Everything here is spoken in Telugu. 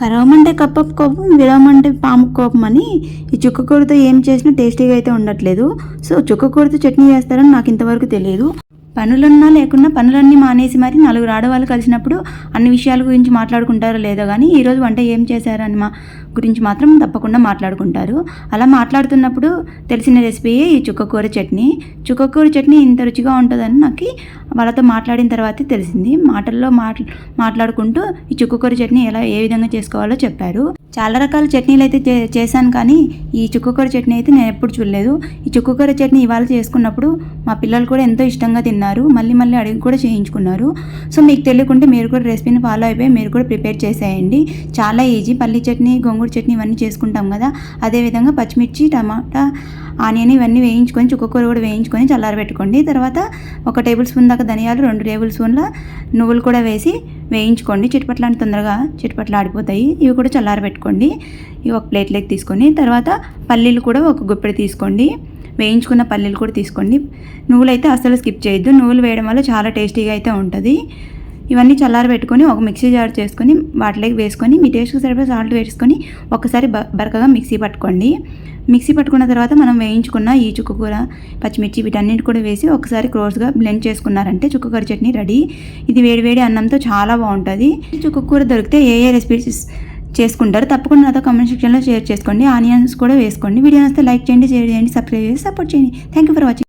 కరవమంటే కప్ప కోపం విరవమంటే పాము కోపం అని ఈ చుక్క కూరతో ఏం చేసినా టేస్టీగా అయితే ఉండట్లేదు. సో చుక్క కూరతో చట్నీ చేస్తారని నాకు ఇంతవరకు తెలియదు. పనులున్నా లేకున్నా పనులన్నీ మానేసి మరి నలుగురు ఆడవాళ్ళు కలిసినప్పుడు అన్ని విషయాల గురించి మాట్లాడుకుంటారో లేదో కానీ ఈరోజు వంట ఏం చేశారని మా గురించి మాత్రం తప్పకుండా మాట్లాడుకుంటారు. అలా మాట్లాడుతున్నప్పుడు తెలిసిన రెసిపీయే ఈ చుక్కకూర చట్నీ. చుక్కకూర చట్నీ ఇంత రుచిగా ఉంటుందని నాకు వాళ్ళతో మాట్లాడిన తర్వాతే తెలిసింది. మాటల్లో మాట్లా మాట్లాడుకుంటూ ఈ చుక్కకూర చట్నీ ఎలా ఏ విధంగా చేసుకోవాలో చెప్పారు. చాలా రకాల చట్నీలు అయితే చే చేశాను కానీ ఈ చుక్కకూర చట్నీ అయితే నేను ఎప్పుడు చూడలేదు. ఈ చుక్కకూర చట్నీ ఇవాళ చేసుకున్నప్పుడు మా పిల్లలు కూడా ఎంతో ఇష్టంగా తిన్నారు. మళ్ళీ మళ్ళీ అడిగి కూడా చేయించుకున్నారు. సో మీకు తెలియకుంటే మీరు కూడా రెసిపీని ఫాలో అయిపోయి మీరు కూడా ప్రిపేర్ చేసేయండి. చాలా ఈజీ పల్లి చట్నీ గోంగూర చట్నీ ఇవన్నీ చేసుకుంటాం కదా. అదేవిధంగా పచ్చిమిర్చి టమాటా ఆనియన్ ఇవన్నీ వేయించుకొని చుక్కకూర కూడా వేయించుకొని చల్లారబెట్టుకోండి. తర్వాత ఒక టేబుల్ స్పూన్ దాకా ధనియాలు రెండు టేబుల్ స్పూన్ల నువ్వులు కూడా వేసి వేయించుకోండి. చిట్పట్లాంటి తొందరగా చిట్పట్లు ఆడిపోతాయి. ఇవి కూడా చల్లారబెట్టుకోండి. ఇవి ఒక ప్లేట్లోకి తీసుకొని తర్వాత పల్లీలు కూడా ఒక గుప్పెడు తీసుకోండి. వేయించుకున్న పల్లీలు కూడా తీసుకోండి. నువ్వులు అయితే అస్సలు స్కిప్ చేయొద్దు. నువ్వులు వేయడం వల్ల చాలా టేస్టీగా అయితే ఉంటుంది. ఇవన్నీ చల్లారబెట్టుకొని ఒక మిక్సీ జార్ చేసుకొని వాటిలోకి వేసుకొని మీ టేస్ట్కి సరిపడా సాల్ట్ వేసుకొని ఒకసారి బ బరకగా మిక్సీ పట్టుకోండి. మిక్సీ పట్టుకున్న తర్వాత మనం వేయించుకున్న ఈ చుక్కకూర పచ్చిమిర్చి వీటన్నిటి కూడా వేసి ఒకసారి క్లోజ్గా బ్లెండ్ చేసుకున్నారంటే చుక్కకూర చట్నీ రెడీ. ఇది వేడివేడి అన్నంతో చాలా బాగుంటుంది. చుక్కకూర దొరికితే ఏ ఏ రెసిపీస్ చేసుకుంటారు తప్పకుండా నాతో కామెంట్ సెక్షన్లో షేర్ చేసుకోండి. ఆనియన్స్ కూడా వేసుకోండి. వీడియో వస్తే లైక్ చేయండి షేర్ చేయండి సబ్స్క్రైబ్ చేసి సపోర్ట్ చేయండి. Thank you for watching